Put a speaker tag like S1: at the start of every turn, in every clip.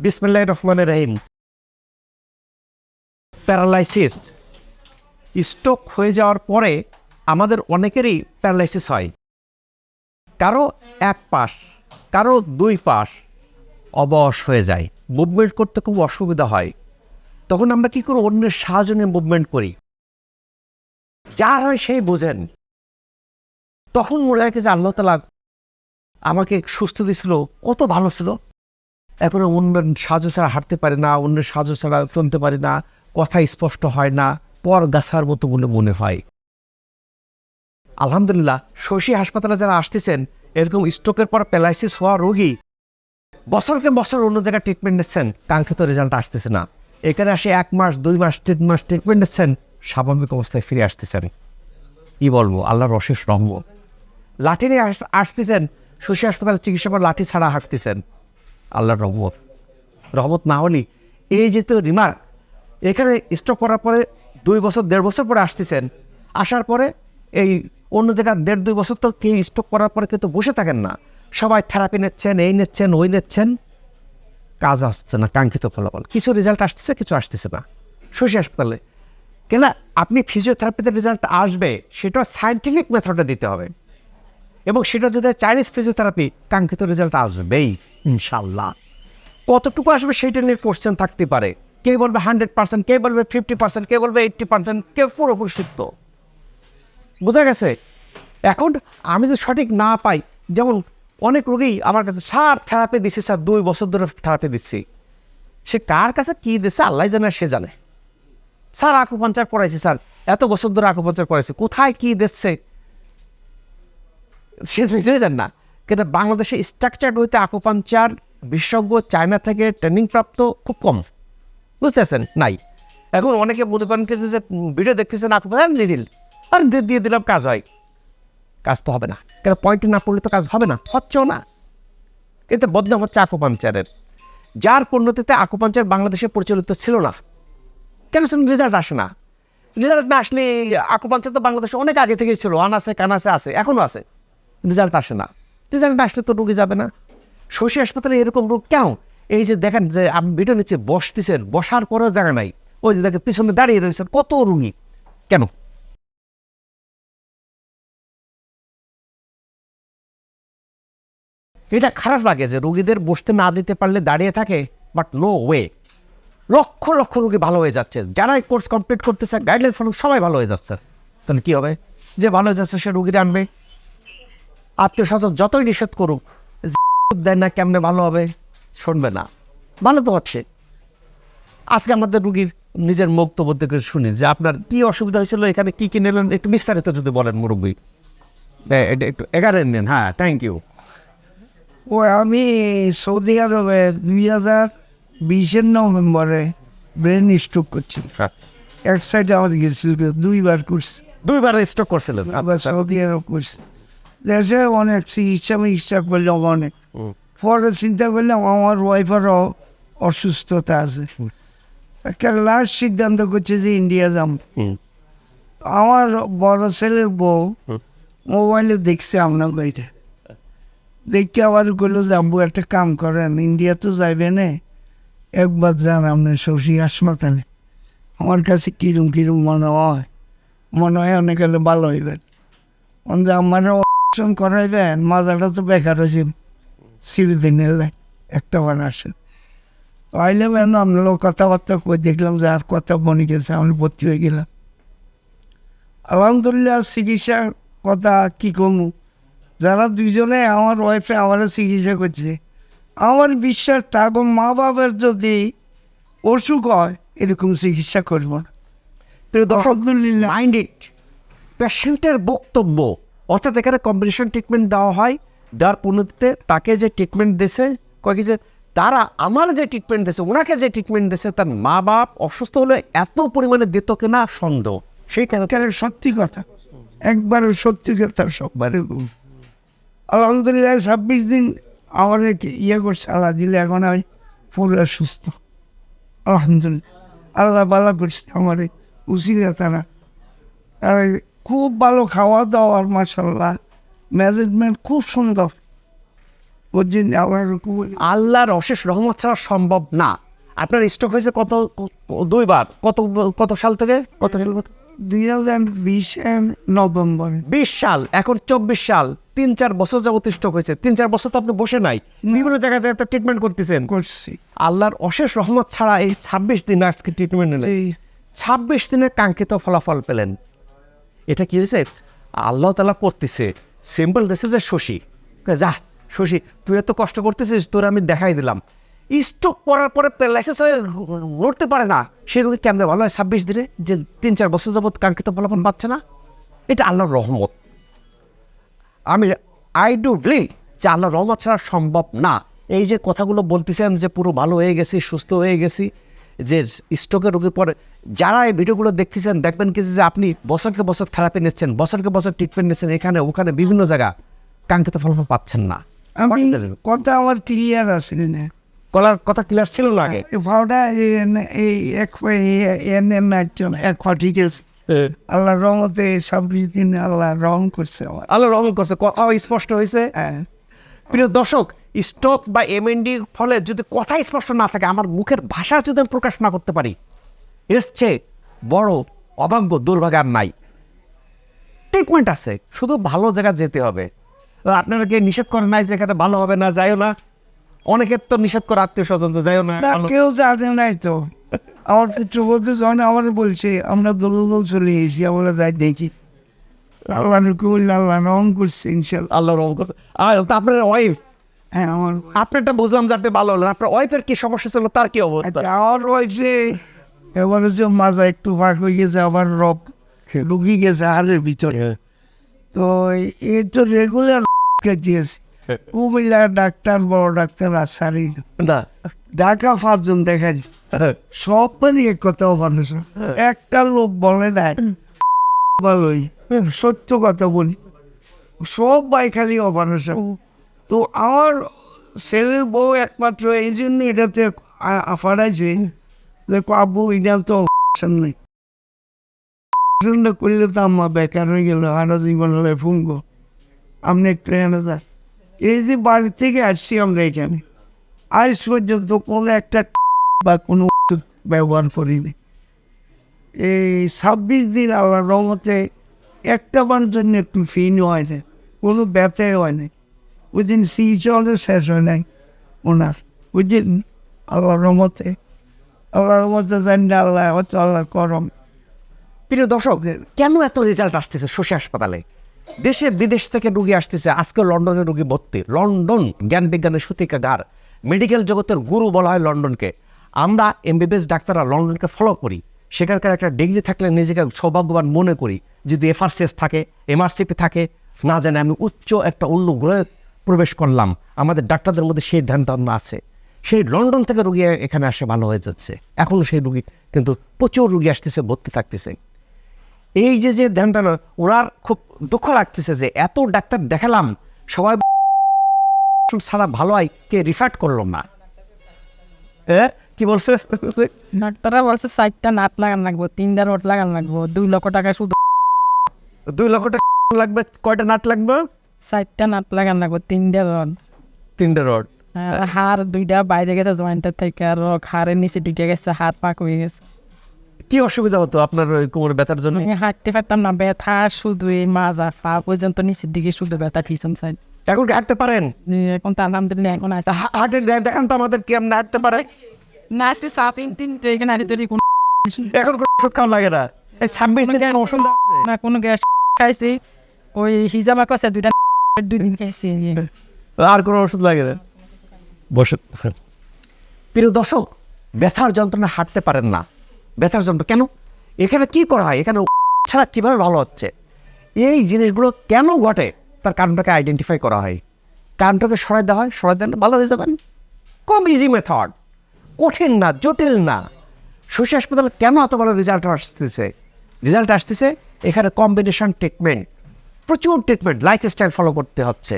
S1: বিসমিল্লাহ রহমানের রহিম। Paralysis. Stroke হয়ে যাওয়ার পরে আমাদের অনেকেরই প্যারালাইসিস হয়। কারও এক পাশ, কারও দুই পাশ অবশ হয়ে যায়। মুভমেন্ট করতে খুব অসুবিধা হয়। তখন আমরা কি করে অন্যের সাহায্য নিয়ে মুভমেন্ট করি। যার হয় সেই বোঝেন। তখন মনে হয় যে আল্লাহ তালা আমাকে সুস্থ দিছিল কত ভালো ছিল। এখন অন্যের সাহায্য ছাড়া হাঁটতে পারে না, অন্যের সাহায্য ছাড়া চলতে পারে না, কথা স্পষ্ট হয় না, পর গাছার মতো বলে মনে হয়। আলহামদুলিল্লাহ, শশী হাসপাতালে যারা আসতেছেন, এরকম স্ট্রোকের পর প্যালাইসিস হওয়া রোগী, বছরকে বছর অন্য জায়গায় ট্রিটমেন্ট নিচ্ছেন, কাঙ্ক্ষিত রেজাল্ট আসতেছে না। এখানে আসে এক মাস, দুই মাস, তিন মাস ট্রিটমেন্ট নিচ্ছেন, স্বাভাবিক অবস্থায় ফিরে আসতেছেন। কি বলব, আল্লাহর অশেষ রহম লাঠি নিয়ে আস- আসতেছেন, শশী হাসপাতালের চিকিৎসা পর লাঠি ছাড়া হাঁটতেছেন। আল্লাহর রহমত। রহমত না হলে এই যে তো রিমার্ক এখানে স্টক করার পরে দুই বছর, দেড় বছর পরে আসতেছেন। আসার পরে এই অন্য জায়গায় দেড়, দুই বছর তো কেউ স্টক করার পরে কিন্তু বসে থাকেন না। সবাই থেরাপি নিচ্ছেন, এই নিচ্ছেন, ওই নিচ্ছেন। কাজ আসছে না, কাঙ্ক্ষিত ফলাফল। কিছু রেজাল্ট আসতেছে কিছু আসতেছে না। শশী হাসপাতালে। কেন আপনি ফিজিওথেরাপিতে রেজাল্ট আসবে, সেটা সায়েন্টিফিক মেথডে দিতে হবে। এবং সেটা যদি চাইনিজ ফিজিওথেরাপি কাঙ্ক্ষিত রেজাল্ট আসবেই। ইনশাল্লাহ। কতটুকু আসবে সেইটা নিয়ে কোশ্চেন থাকতে পারে। কে বলবে হান্ড্রেড পার্সেন্ট কে বলবে ফিফটি পার্সেন্ট কে বলবে এইট্টি পার্সেন্ট কেউ পুরোপুরি সত্য বোঝা গেছে? এখন আমি যদি সঠিক না পাই, যেমন অনেক রোগী আমার কাছে সার থেরাপি দিচ্ছে স্যার, দুই বছর ধরে থেরাপি দিচ্ছি। সে কার কাছে কী দিচ্ছে আল্লাহ জানে, সে জানে। স্যার আকুপাঞ্চার পড়াইছি, স্যার, এত বছর ধরে আকুপাঞ্চার পড়াইছি, কোথায় কী দিচ্ছে? সে নিজেই জান না। কিন্তু বাংলাদেশে স্ট্রাকচার্ড হইতে আকুপাঞ্চার বিশেষজ্ঞ চায়না থেকে ট্রেনিং প্রাপ্ত খুব কম। বুঝতেছেন? নাই। এখন অনেকে মনে করেন কি যে ভিডিও দেখতেছেন আকুপাঞ্চার লিডিল আর দিয়ে দিলাম, কাজ হয়। কাজ তো হবে না। কেন পয়েন্টে না পড়লে তো কাজ হবে না? হচ্ছেও না। কিন্তু বদনাম হচ্ছে আকুপাঞ্চারের। যার পণ্যতিতে আকুপাঞ্চার বাংলাদেশে প্রচলিত ছিল না। কেন রেজাল্ট আসে না? রেজাল্ট না আসলে আকুপাঞ্চার তো বাংলাদেশে অনেক আগে থেকেই ছিল। আন আছে কান আছে আছে এখনও আছে। রেজাল্ট আসে না। রেজাল্ট আসলে তো রুগী যাবে না। শশী হাসপাতালে এরকম রোগ কেন? এই যে দেখেন যে আপনি ভিডিও নিচে বসতেছেন, বসার পরেও জায়গা নাই। ওই যে দেখেন, পিছনে দাঁড়িয়ে রয়েছেন, কত রুগী? কেন? এটা খারাপ লাগে যে রুগীদের বসতে না দিতে পারলে দাঁড়িয়ে থাকে but no way lakh lakh রুগী ভালো হয়ে যাচ্ছে। যারা এই কোর্স কমপ্লিট করতেছে গাইডলাইন ফলো সবাই ভালো হয়ে যাচ্ছে। তাহলে কী হবে? যে ভালো হয়ে যাচ্ছে, সে রুগীরা আনবে। আত্মীয় স্বজন যতই নিষেধ করুক দেয় না কেমনে ভালো হবে শুনবে না। ভালো তো হচ্ছে। আজকে আমাদের রুগীর নিজের বক্তব্য থেকে শুনি যে আপনার কি অসুবিধা হয়েছিল এখানে কি কি নিলেন? একটু বিস্তারিত যদি বলেন মুরব্বী। একটু এগারো নেন হ্যাঁ থ্যাংক ইউ
S2: ও আমি সৌদি আরবে দুই হাজার বিশের নভেম্বরে ব্রেন স্ট্রোক করছি এক সাইডে আমার গেছিল দুইবার করছি।
S1: দুইবার স্টক করছিলেন
S2: আবার সৌদি আরব করছি। দেশে অনেক চিকিৎসা মিকিৎসা করলাম অনেক পরে চিন্তা করলাম আমার ওয়াইফারও অসুস্থতা আছে একটা লাস্ট সিদ্ধান্ত করছে যে ইন্ডিয়া যাম আমার বড় ছেলের বউ মোবাইলে দেখছে আপনার বইটা দেখে আবার করল যে আব্বু একটা কাম করেন ইন্ডিয়া তো যাইবে না একবার যান আপনার শশী হাসপাতালে আমার কাছে কিরম কিরম মনে হয় মনে হয় অনেক হলে ভালো হইবেন যে অপারেশন করাইবেন মাজাটা তো বেকার হয়েছে সিঁড়িতে নিলে একটা বার আসে। আইলে কেন আপনার কথাবার্তা কই দেখলাম যে আর কথা বনে গেছে আমি ভর্তি হয়ে গেলাম। আলহামদুলিল্লাহ চিকিৎসার কথা কি কমু? যারা দুজনে আমার ওয়াইফে আমার চিকিৎসা করছে আমার বিশ্বাস তাগো মা বাবার যদি অসুখ হয় এরকম চিকিৎসা করব না।
S1: ইট পেশেন্টের বক্তব্য অর্থাৎ এখানে কম্বিনেশন ট্রিটমেন্ট দেওয়া হয়। দেওয়ার পরিণতিতে তাকে যে ট্রিটমেন্ট দিছে কয়েক যে তারা আমার যে ট্রিটমেন্ট দিছে ওনাকে যে ট্রিটমেন্ট দিছে তার মা বাপ অসুস্থ হলে এত পরিমাণে দিত কিনা সন্দেহ। সেই কারণে
S2: সত্যি কথা। একবারে সত্যি কথা সববারে আলহামদুলিল্লাহ, ছাব্বিশ দিন আমার ইয়ে করছে আল্লাহ দিলে, এখন আমি পুরো সুস্থ। আলহামদুলিল্লাহ। আল্লাহ ভালো করছে আমার উচিরা তারা। আর খুব ভালো খাওয়া দাওয়ার মাসাল্লাহ ম্যানেজমেন্ট খুব সুন্দর। ওর জন্য আমার
S1: আল্লাহর অশেষ রহমত ছাড়া সম্ভব না। আপনার স্ট্রোক হয়েছে কত দুইবার? কত কত সাল থেকে? কত সাল
S2: দুই হাজার বিশের নভেম্বর।
S1: বিশ সাল এখন চব্বিশ সাল। তিন চার বছর যাবত স্ট্রোক হয়েছে। তিন চার বছর তো আপনি বসে নাই। বিভিন্ন জায়গায় জায়গায় ট্রিটমেন্ট করতেছেন।
S2: করছি।
S1: আল্লাহর অশেষ রহমত ছাড়া এই ছাব্বিশ দিন আজকে ট্রিটমেন্ট নিলেন।
S2: এই
S1: ছাব্বিশ দিনের কাঙ্ক্ষিত ফলাফল পেলেন। এটা কি হয়েছে আল্লাহ তালা করতেছে সিম্পল দিছে যে শশী। যা, শশী, তুই এত কষ্ট করতেছিস, তোর আমি দেখাই দিলাম। স্ট্রোক করার পরে প্যারালাইসিস হয়ে লড়তে পারে না। সে রোগী কেমনে ভালো হয়? ছাব্বিশ দিনে? যে তিন চার বছর যাবত কাঙ্ক্ষিত ফলাফল পাচ্ছে না। এটা আল্লাহর রহমত। আমি আই ডু বিলিভ যে আল্লাহর রহমত ছাড়া সম্ভব না। এই যে কথাগুলো বলতেছেন যে পুরো ভালো হয়ে গেছি, সুস্থ হয়ে গেছি যে স্ট্রোকের রোগীর পরে যারা এই ভিডিওগুলো দেখতেছেন দেখবেন কি যে আপনি বছরকে বছর থেরাপি নিচ্ছেন বছরকে বছর ট্রিটমেন্ট নিচ্ছেন এখানে ওখানে বিভিন্ন জায়গা কাঙ্ক্ষিত ফলাফল পাচ্ছেন না।
S2: আমি কথা আমার ক্লিয়ার আছে না।
S1: কলার কথা ক্লিয়ার ছিল না আগে?
S2: ভাওটা এই এক এন একজন এক ঠিক আছে। আল্লাহ রহমতে ছাব্বিশ দিন আল্লাহ রহম করছে
S1: আল্লাহ রহমত করছে। কথা স্পষ্ট হয়েছে
S2: হ্যাঁ।
S1: প্রিয় দর্শক স্ট্রোক বা এমএনডির ফলে যদি কথা স্পষ্ট না থাকে আমার মুখের ভাষা যদি আমি প্রকাশ না করতে পারি এর চেয়ে বড় অভাগ্য দুর্ভাগ্য আর নাই। ট্রিটমেন্ট আছে শুধু ভালো জায়গায় যেতে হবে। আপনারা কি নিষেধ করেন নাই যে এখানে ভালো হবে না যাইও না। অনেকের তো নিষেধ করে আত্মীয় স্বজন তো যাইও না।
S2: কেউ জানে নাই তো। আমার বলতে যখন আমার বলছে আমরা দল দল চলে এসেছি আমরা যাই দেখি। আল্লাহ আল্লাহ রহম করছে ইনশাল্লাহ
S1: আল্লাহ আর তো আপনার ওয়াইফ
S2: হ্যাঁ আমার
S1: আপনারটা বুঝলাম যে আপনি ভালো হলো আপনার ওয়াইফের কি সমস্যা ছিল তার কি অবস্থা?
S2: আচ্ছা আমার ওয়াইফে এবারে যে মাজা একটু ভাগ হয়ে গেছে আবার রব ঢুকি গেছে হাড়ের ভিতরে। তো এই তো রেগুলার দিয়েছি। কুমিল্লা ডাক্তার বড় ডাক্তার আর সারি না। ঢাকা পাঁচজন দেখাচ্ছি সবারই এক কথা মানুষ একটা লোক বলে না ভালোই। সত্য কথা বলি। সব ভাই খালি অমানুষ তো আমার ছেলের বউ একমাত্র, এই জন্য এটাতে আ- আফারাইছে যে, আব্বু, এটা তো নেই। করলে তো আমার বেকার হয়ে গেল, আরও জীবন হলে ফুঙ্গো আপনি একটু এনে যান। এই যে বাড়ি থেকে আসছি আমরা এখানে, আজ পর্যন্ত কোনো একটা বা কোনো ব্যবহার করিনি। এই ছাব্বিশ দিন আল্লাহ রহমতে একটা বার জন্য একটু ফিন হয় না কোনো ব্যথাই হয় না ওই দিন সি চলে শেষ হয় নাই ওনার বুঝলেন আল্লাহ রহমতে আল্লাহ রহমতে জানি আল্লাহ হয়তো আল্লাহ করম
S1: প্রিয় দর্শক, কেন এত রেজাল্ট আসতেছে শশী হাসপাতালে? দেশে বিদেশ থেকে রুগী আসতেছে, আজকে লন্ডনে রুগী ভর্তি। লন্ডন জ্ঞান বিজ্ঞানের সূতিকাগার। মেডিকেল জগতের গুরু বলা হয় লন্ডনকে। আমরা এমবিবিএস ডাক্তাররা লন্ডনকে ফলো করি। সেখানকার একটা ডিগ্রি থাকলে নিজেকে সৌভাগ্যবান মনে করি। যদি এফআরসিএস থাকে এমআরসিপি থাকে, না জানে আমি উচ্চ একটা অন্য গ্রহে প্রবেশ করলাম। আমাদের ডাক্তারদের মধ্যে সেই ধ্যান ধারণা আছে। সেই লন্ডন থেকে রুগী এখানে আসে ভালো হয়ে যাচ্ছে। এখনও সেই রুগী কিন্তু প্রচুর রুগী আসতেছে ভর্তি থাকতেছে। এই যে যে ধ্যানটা না, ওনার খুব দুঃখ লাগতেছে যে এত ডাক্তার দেখালাম সবাই ছাড়া ভালো হয় কে রিফার্ট করল না? এ কি বলছে?
S3: ডাক্তাররা বলছে চারটা নাট লাগান লাগবো তিনটা রড লাগান লাগবো দুই লক্ষ টাকা শুধু
S1: দুই লক্ষ টাকা লাগবে কয়টা নাট লাগবে?
S3: চারটা নাট লাগান লাগবো তিনটা রড
S1: তিনটে রড
S3: হাড় দুইটা বাইরে গেছে জয়েন্টের থেকে আর হাড়ের নিচে দুইটা গেছে হাড় পাক হয়ে গেছে।
S1: কি অসুবিধা হতো আপনার ওই কোমরে ব্যথার জন্য?
S3: হাঁটতে পারতাম না ব্যথা শুধু এই মাজা পা পর্যন্ত নিচের দিকে শুধু ব্যথা পিছন সাইড
S1: এখন হাঁটতে পারেন
S3: এখন তো আলহামদুলিল্লাহ এখন আছে
S1: তা হা- হাঁটে দেখান তো আমাদের কি আপনি হাঁটতে পারে।
S3: না আজকে সাপিং তিন এখানে হাঁটতে তৈরি কোনো
S1: এখন কোনো ওষুধ খাওয়া লাগে না। এই ছাব্বিশ দিন ওষুধ
S3: না কোনো গ্যাস খাইছি। ওই হিজামা কষা দুইটা খাইছি
S1: আর কোনো ওষুধ লাগে না। বসে প্রিয় দর্শক, ব্যথার যন্ত্রণা হাঁটতে পারেন না। ব্যথার যন্ত্র কেন? এখানে কি করা হয়? এখানে ছাড়া কীভাবে ভালো হচ্ছে? এই জিনিসগুলো কেন ঘটে? তার কারণটাকে আইডেন্টিফাই করা হয়। কারণটাকে সরাই দেওয়া হয়। সরাই দেন ভালো হয়ে যাবেন। কম ইজি মেথড কঠিন না, জটিল না। শশী হাসপাতালে কেন এত ভালো রেজাল্ট আসতেছে? রেজাল্ট আসতেছে এখানে কম্বিনেশন ট্রিটমেন্ট প্রচুর ট্রিটমেন্ট লাইফস্টাইল ফলো করতে হচ্ছে।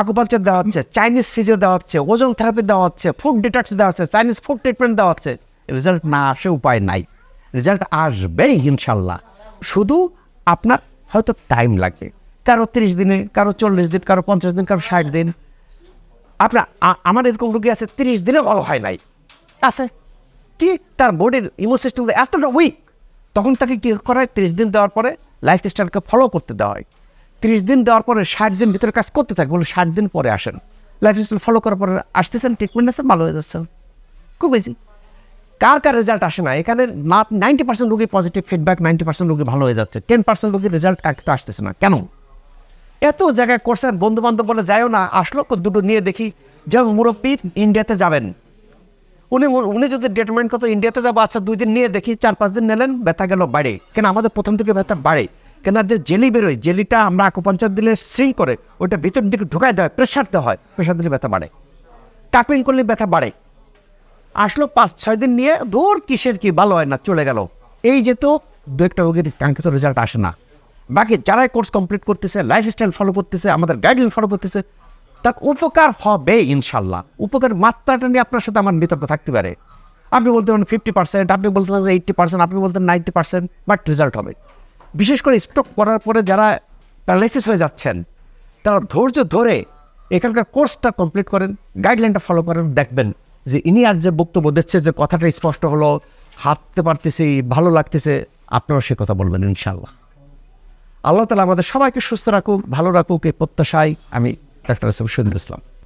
S1: আকুপাঞ্চার দেওয়া হচ্ছে চাইনিজ ফিজিও দেওয়া হচ্ছে ওজন থেরাপি দেওয়া হচ্ছে ফুড ডিটক্স দেওয়া হচ্ছে চাইনিজ ফুড ট্রিটমেন্ট দেওয়া হচ্ছে। রেজাল্ট না আসে উপায় নাই। রেজাল্ট আসবেই ইনশাল্লাহ। শুধু আপনার হয়তো টাইম লাগবে কারও তিরিশ দিনে, কারও চল্লিশ দিন, কারও পঞ্চাশ দিন, কারও ষাট দিন। আপনার আমার এরকম রুগী আছে, তিরিশ দিনে ভালো হয় নাই। আছে। কি তার বডির ইমো সিস্টেম এতটা উইক তখন তাকে কী করা হয় তিরিশ দিন দেওয়ার পরে লাইফ স্টাইলকে ফলো করতে দেওয়া হয়। তিরিশ দিন দেওয়ার পরে ষাট দিন ভিতরে কাজ করতে থাকে বলে ষাট দিন পরে আসেন। লাইফ স্টাইল ফলো করার পরে আসতেছেন ট্রিটমেন্ট আছে ভালো হয়ে যাচ্ছেন। খুব বেশি কার কার রেজাল্ট আসে না? এখানে নাইনটি পার্সেন্ট রোগী পজিটিভ ফিডব্যাক নাইনটি পার্সেন্ট রোগী ভালো হয়ে যাচ্ছে। টেন পার্সেন্ট রোগীর রেজাল্ট কাকে তো আসতেছে না? কেন? এত জায়গায় করছেন বন্ধু বান্ধব বলে যাইও না, আসলো দুটো নিয়ে দেখি যেমন মুরব্বী ইন্ডিয়াতে যাবেন। উনি উনি যদি ডেটমেন্ট কত ইন্ডিয়াতে যাব আচ্ছা দুই দিন নিয়ে দেখি, চার পাঁচ দিন নিলেন, ব্যথা গেল, বাড়ে। কেন? আমাদের প্রথম থেকে ব্যথা বাড়ে। কেন আর যে জেলি বেরোয়, জেলিটা আমরা আকুপাঞ্চার দিলে সিং করে, ওইটা ভিতর দিকে ঢুকাই দেওয়া হয় প্রেশার দেওয়া হয় প্রেশার দিলে ব্যথা বাড়ে। টাপিং করলে ব্যথা বাড়ে। আসলো পাঁচ, ছয় দিন নিয়ে দূর কিসের কি ভালো হয় না, চলে গেল। এই যে তো দু একটা রোগীর কাঙ্ক্ষিত রেজাল্ট আসে না। বাকি যারাই কোর্স কমপ্লিট করতেছে লাইফস্টাইল ফলো করতেছে, আমাদের গাইডলাইন ফলো করতেছে, তার উপকার হবে ইনশাল্লাহ। উপকার মাত্রাটা নিয়ে আপনার সাথে আমার বিতর্ক থাকতে পারে। আপনি বলতে পারেন ফিফটি পার্সেন্ট আপনি বলতে পারেন এইট্টি পার্সেন্ট আপনি বলতেন নাইনটি পার্সেন্ট বাট রেজাল্ট হবে। বিশেষ করে স্ট্রোক করার পরে যারা প্যারালাইসিস হয়ে যাচ্ছেন, তারা ধৈর্য ধরে এখানকার কোর্সটা কমপ্লিট করেন গাইডলাইনটা ফলো করেন, দেখবেন যে ইনি আজ যে বক্তব্য দিচ্ছে, যে কথাটা স্পষ্ট হলো, হাঁটতে পারতেছি, ভালো লাগতেছে, আপনারাও সে কথা বলবেন ইনশাল্লাহ আল্লাহ তালা আমাদের সবাইকে সুস্থ রাখুক, ভালো রাখুক, এই প্রত্যাশায় আমি ডাক্তার শহীদুল ইসলাম।